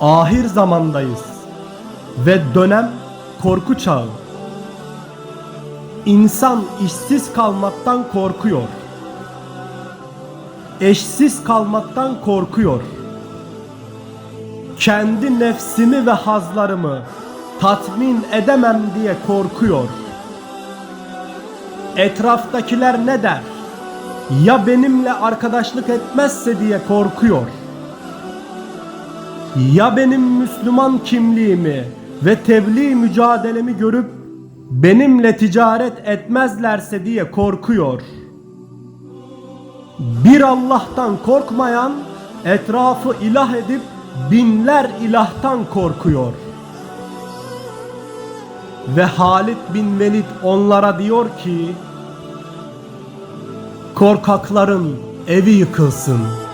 Ahir zamandayız ve dönem korku çağı. İnsan işsiz kalmaktan korkuyor. Eşsiz kalmaktan korkuyor. Kendi nefsimi ve hazlarımı tatmin edemem diye korkuyor. Etraftakiler ne der? Ya benimle arkadaşlık etmezse diye korkuyor. Ya benim Müslüman kimliğimi ve tebliğ mücadelemi görüp benimle ticaret etmezlerse diye korkuyor. Bir Allah'tan korkmayan etrafı ilah edip binler ilahtan korkuyor. Ve Halid bin Velid onlara diyor ki korkakların evi yıkılsın.''